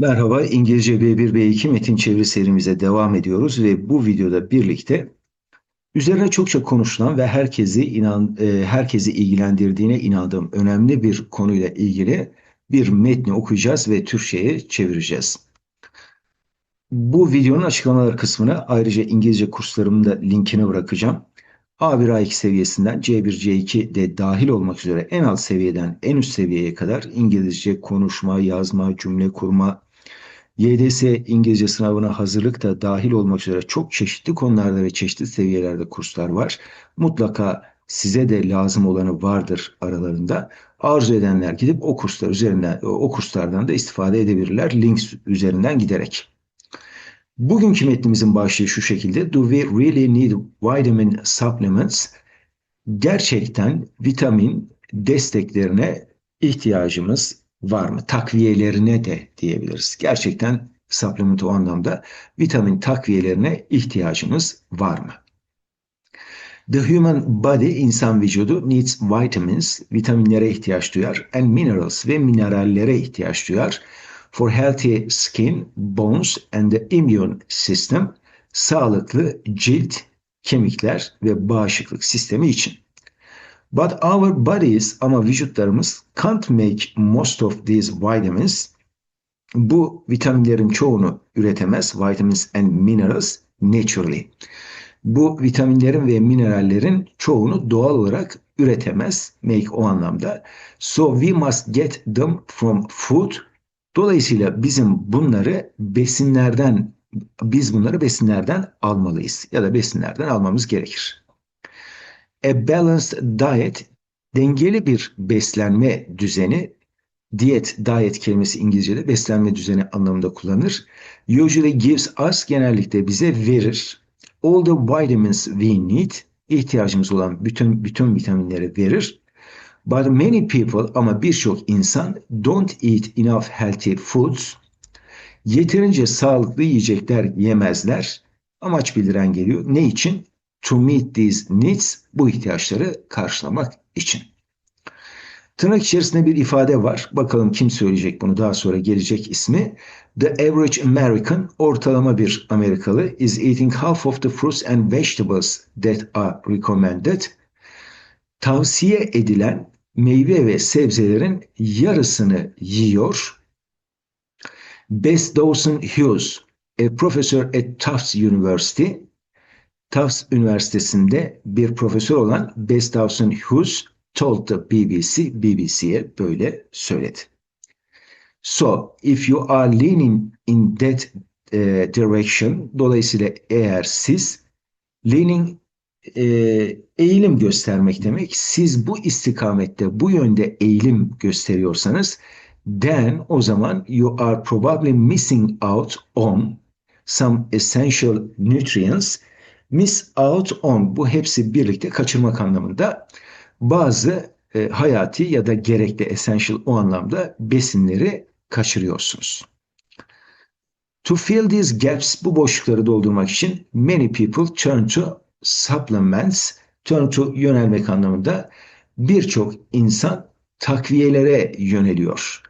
Merhaba, İngilizce B1 B2 metin çeviri serimize devam ediyoruz ve bu videoda birlikte üzerine çokça konuşulan ve herkesi inan e, herkesi ilgilendirdiğine inandığım önemli bir konuyla ilgili bir metni okuyacağız ve Türkçe'ye çevireceğiz. Bu videonun açıklamalar kısmına ayrıca İngilizce kurslarımın da linkini bırakacağım. A1 A2 seviyesinden C1 C2 de dahil olmak üzere en alt seviyeden en üst seviyeye kadar İngilizce konuşma, yazma, cümle kurma, YDS İngilizce sınavına hazırlık da dahil olmak üzere çok çeşitli konularda ve çeşitli seviyelerde kurslar var. Mutlaka size de lazım olanı vardır aralarında. Arzu edenler gidip o kurslar üzerinden o kurslardan da istifade edebilirler link üzerinden giderek. Bugünkü metnimizin başlığı şu şekilde. Do we really need vitamin supplements? Gerçekten vitamin desteklerine ihtiyacımız var mı? Takviyelerine de diyebiliriz. Gerçekten supplement o anlamda vitamin takviyelerine ihtiyacımız var mı? The human body, insan vücudu needs vitamins, vitaminlere ihtiyaç duyar and minerals ve minerallere ihtiyaç duyar for healthy skin, bones and the immune system, sağlıklı cilt, kemikler ve bağışıklık sistemi için. But our bodies ama vücutlarımız can't make most of these vitamins. Bu vitaminlerin çoğunu üretemez. Vitamins and minerals naturally. Bu vitaminlerin ve minerallerin çoğunu doğal olarak üretemez. Make o anlamda. So we must get them from food. Dolayısıyla bizim bunları besinlerden biz bunları besinlerden almalıyız ya da besinlerden almamız gerekir. A balanced diet dengeli bir beslenme düzeni diyet, diet kelimesi İngilizce'de beslenme düzeni anlamında kullanılır. Usually gives us genellikle bize verir. All the vitamins we need ihtiyacımız olan bütün bütün vitaminleri verir. But many people ama birçok insan don't eat enough healthy foods. Yeterince sağlıklı yiyecekler yemezler. Amaç bildiren geliyor. Ne için? To meet these needs bu ihtiyaçları karşılamak için. Tırnak içerisinde bir ifade var. Bakalım kim söyleyecek bunu daha sonra gelecek ismi. The average American, ortalama bir Amerikalı, is eating half of the fruits and vegetables that are recommended. Tavsiye edilen meyve ve sebzelerin yarısını yiyor. Bess Dawson Hughes, a professor at Tufts University, Tufts Üniversitesi'nde bir profesör olan Bess Dawson Hughes told the BBC, BBC'ye böyle söyledi. So, if you are leaning in that uh, direction, dolayısıyla eğer siz leaning e, eğilim göstermek demek, siz bu istikamette, bu yönde eğilim gösteriyorsanız, then o zaman you are probably missing out on some essential nutrients Miss out on bu hepsi birlikte kaçırmak anlamında bazı e, hayati ya da gerekli essential o anlamda besinleri kaçırıyorsunuz. To fill these gaps bu boşlukları doldurmak için many people turn to supplements turn to yönelmek anlamında birçok insan takviyelere yöneliyor.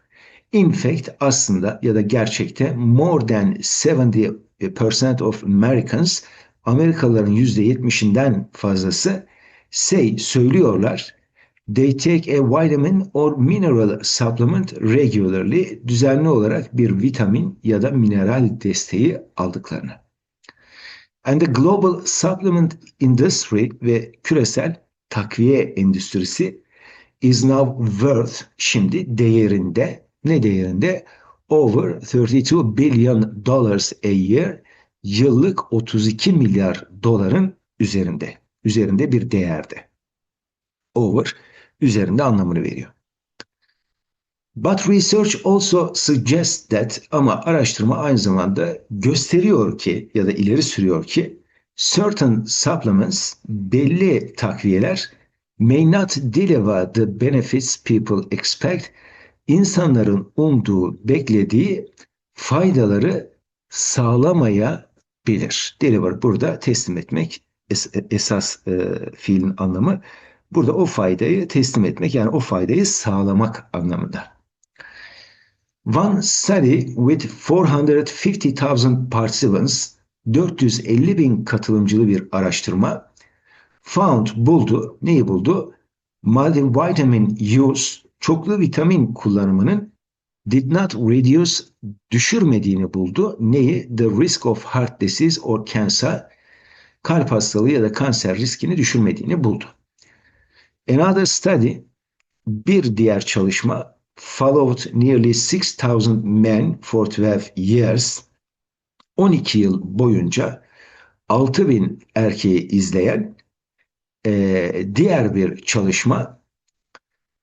In fact aslında ya da gerçekte more than 70% of Americans Amerikalıların %70'inden fazlası say söylüyorlar they take a vitamin or mineral supplement regularly düzenli olarak bir vitamin ya da mineral desteği aldıklarını. And the global supplement industry ve küresel takviye endüstrisi is now worth şimdi değerinde ne değerinde over 32 billion dollars a year yıllık 32 milyar doların üzerinde. Üzerinde bir değerde. Over üzerinde anlamını veriyor. But research also suggests that ama araştırma aynı zamanda gösteriyor ki ya da ileri sürüyor ki certain supplements belli takviyeler may not deliver the benefits people expect insanların umduğu, beklediği faydaları sağlamaya bilir. Deliver burada teslim etmek es esas e, fiilin anlamı. Burada o faydayı teslim etmek yani o faydayı sağlamak anlamında. One study with 450,000 participants, 450 bin katılımcılı bir araştırma found buldu. Neyi buldu? Multivitamin use, çoklu vitamin kullanımının did not reduce, düşürmediğini buldu. Neyi? The risk of heart disease or cancer, kalp hastalığı ya da kanser riskini düşürmediğini buldu. Another study, bir diğer çalışma followed nearly 6000 men for 12 years. 12 yıl boyunca 6000 erkeği izleyen e, diğer bir çalışma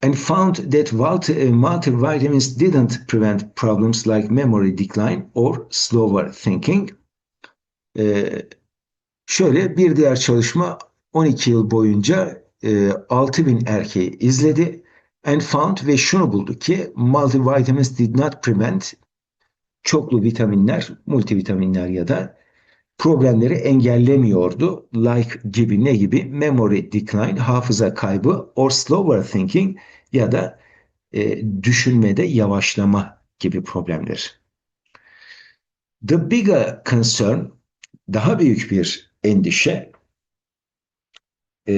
and found that multivitamins didn't prevent problems like memory decline or slower thinking. E, şöyle bir diğer çalışma 12 yıl boyunca e, 6000 erkeği izledi and found ve şunu buldu ki multivitamins did not prevent çoklu vitaminler, multivitaminler ya da problemleri engellemiyordu. Like gibi ne gibi? Memory decline, hafıza kaybı or slower thinking ya da e, düşünmede yavaşlama gibi problemler. The bigger concern, daha büyük bir endişe e,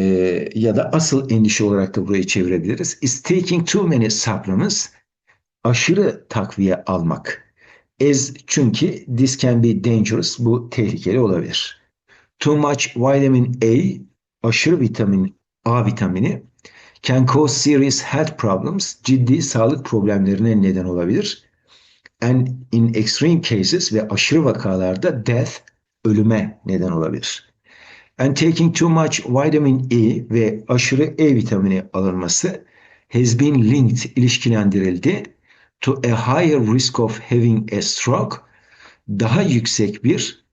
ya da asıl endişe olarak da burayı çevirebiliriz. Is taking too many supplements, aşırı takviye almak. As çünkü this can be dangerous, bu tehlikeli olabilir. Too much vitamin A, aşırı vitamin A vitamini can cause serious health problems, ciddi sağlık problemlerine neden olabilir. And in extreme cases ve aşırı vakalarda death, ölüme neden olabilir. And taking too much vitamin E ve aşırı E vitamini alınması has been linked, ilişkilendirildi to a higher risk of having a stroke, daha yüksek bir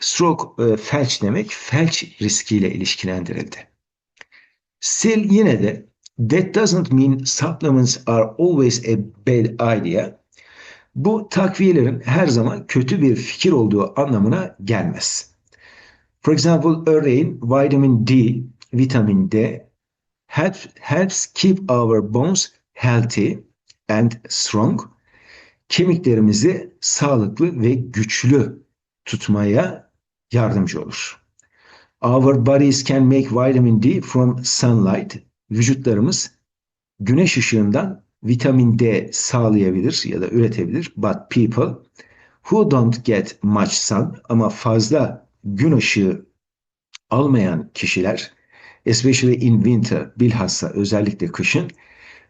stroke e, felç demek, felç riskiyle ilişkilendirildi. Still yine de that doesn't mean supplements are always a bad idea. Bu takviyelerin her zaman kötü bir fikir olduğu anlamına gelmez. For example, örneğin vitamin D, vitamin D helps, helps keep our bones healthy and strong. Kemiklerimizi sağlıklı ve güçlü tutmaya yardımcı olur. Our bodies can make vitamin D from sunlight. Vücutlarımız güneş ışığından vitamin D sağlayabilir ya da üretebilir. But people who don't get much sun ama fazla gün ışığı almayan kişiler especially in winter bilhassa özellikle kışın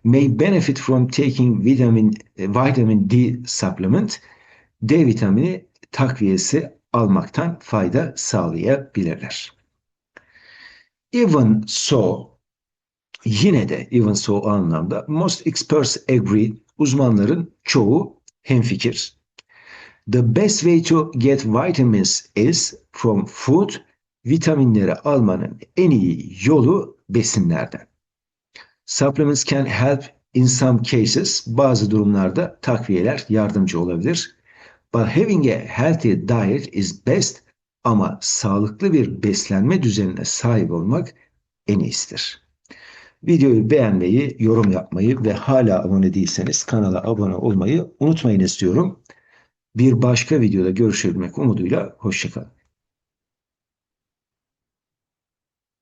may benefit from taking vitamin vitamin D supplement D vitamini takviyesi almaktan fayda sağlayabilirler. Even so yine de even so anlamda most experts agree uzmanların çoğu hemfikir. The best way to get vitamins is from food. Vitaminleri almanın en iyi yolu besinlerden. Supplements can help in some cases. Bazı durumlarda takviyeler yardımcı olabilir. But having a healthy diet is best. Ama sağlıklı bir beslenme düzenine sahip olmak en iyisidir. Videoyu beğenmeyi, yorum yapmayı ve hala abone değilseniz kanala abone olmayı unutmayın istiyorum. Bir başka videoda görüşebilmek umuduyla hoşçakalın.